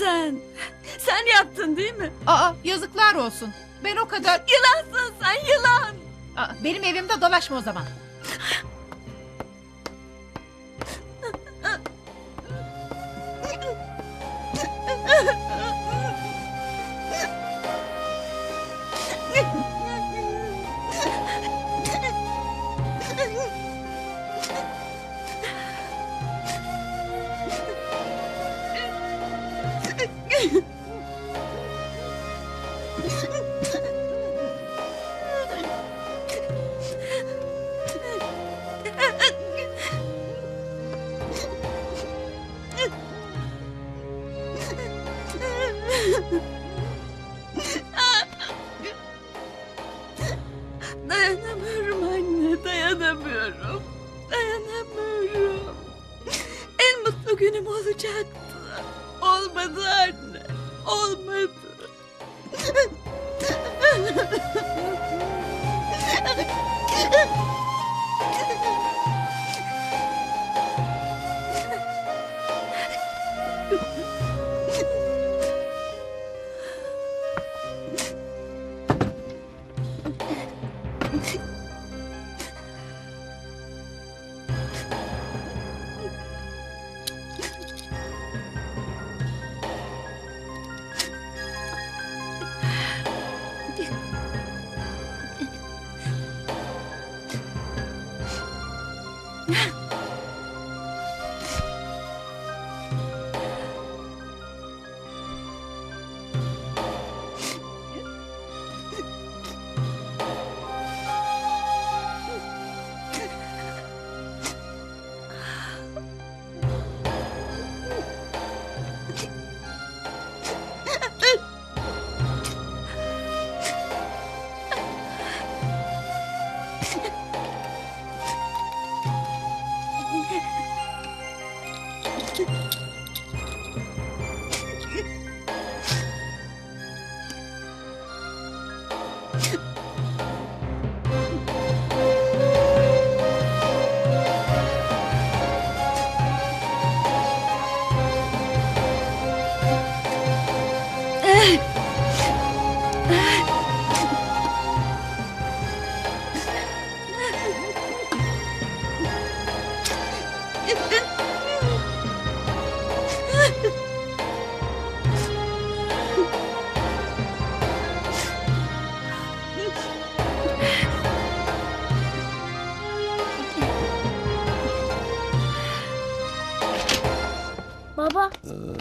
Sen, sen yaptın değil mi? Aa yazıklar olsun. Ben o kadar... Yılansın sen yılan. Aa, benim evimde dolaşma o zaman. Dayanamıyorum anne, dayanamıyorum. Dayanamıyorum. En mutlu günüm olacaktı. Olmadı.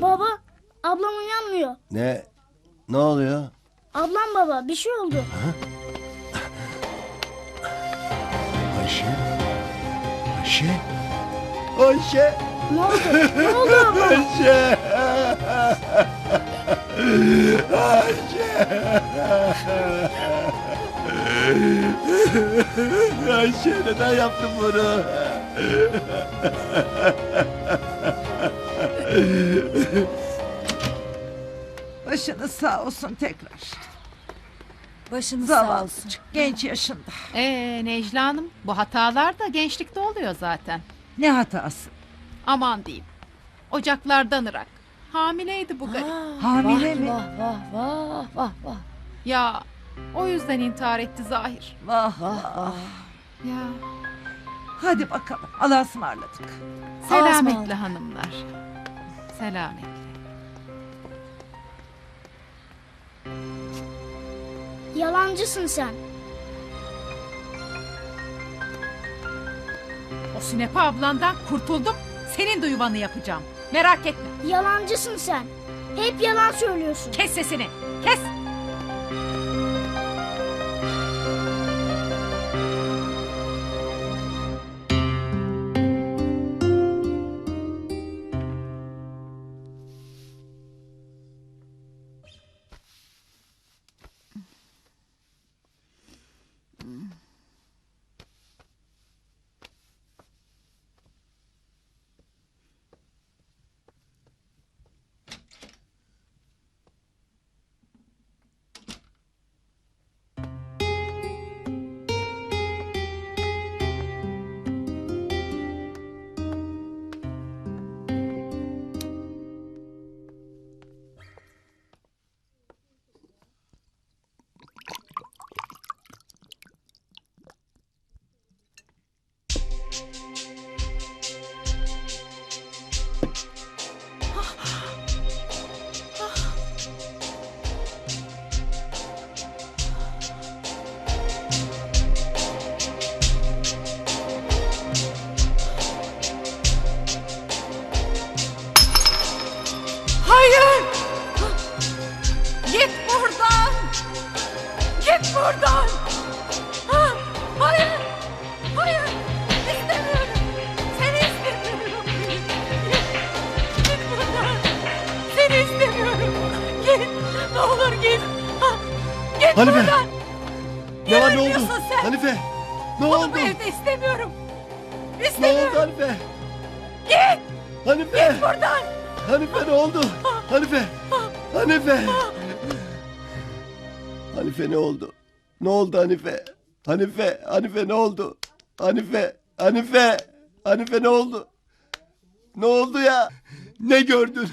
Baba, ablam uyanmıyor. Ne? Ne oluyor? Ablam baba, bir şey oldu. Ayşe? Ayşe? Ayşe? Ne oldu? Ne oldu abla? Ayşe! Ayşe! Ayşe neden yaptın bunu? Başınız sağ olsun tekrar. Başınız sağ olsun. Genç yaşında. Ee Necla Hanım bu hatalar da gençlikte oluyor zaten. Ne hatası? Aman diyeyim. Ocaklardan ırak. Hamileydi bu garip. Hamile mi? Vah vah vah vah vah. Ya o yüzden intihar etti Zahir. Vah Vah vah. Ya Hadi bakalım. Allah'a ısmarladık. selametle hanımlar. Selametle. Yalancısın sen. O Sünepe ablandan kurtuldum. Senin de yuvanı yapacağım. Merak etme. Yalancısın sen. Hep yalan söylüyorsun. Kes sesini. Kes. buradan. Ha, hayır. Hayır. İstemiyorum. Seni istemiyorum. Git buradan. Seni istemiyorum. Git. Ne olur git. Git buradan. Niye Ya ne oldu? ölmüyorsun sen? Hanife. Ne Onu oldu? bu evde istemiyorum. Ne İstemiyorum. oldu Hanife? Git. Hanife. Git buradan. Hanife ne oldu? Hanife. Hanife. Hanife ne oldu? Ne oldu Hanife? Hanife, Hanife ne oldu? Hanife, Hanife, Hanife ne oldu? Ne oldu ya? Ne gördün?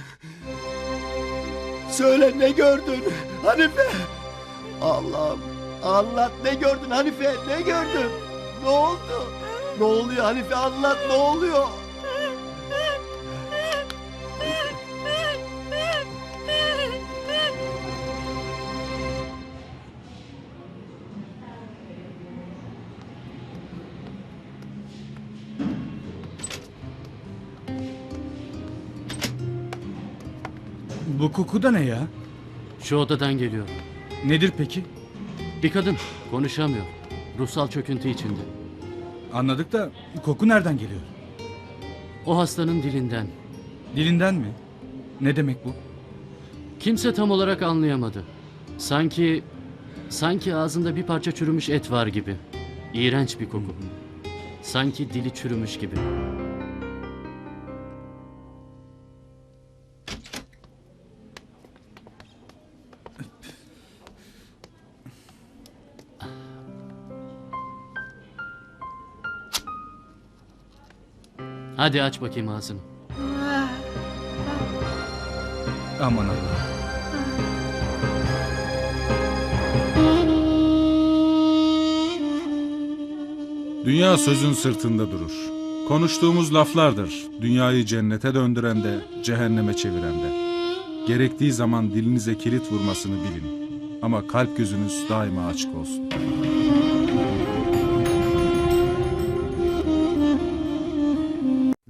Söyle ne gördün? Hanife. Allah'ım anlat ne gördün Hanife? Ne gördün? Ne oldu? Ne oluyor Hanife anlat ne oluyor? Bu koku da ne ya? Şu odadan geliyor. Nedir peki? Bir kadın konuşamıyor. Ruhsal çöküntü içinde. Anladık da koku nereden geliyor? O hastanın dilinden. Dilinden mi? Ne demek bu? Kimse tam olarak anlayamadı. Sanki sanki ağzında bir parça çürümüş et var gibi. İğrenç bir koku. Sanki dili çürümüş gibi. Hadi aç bakayım ağzını. Aman Allah. Dünya sözün sırtında durur. Konuştuğumuz laflardır. Dünyayı cennete döndüren de, cehenneme çeviren de. Gerektiği zaman dilinize kilit vurmasını bilin. Ama kalp gözünüz daima açık olsun.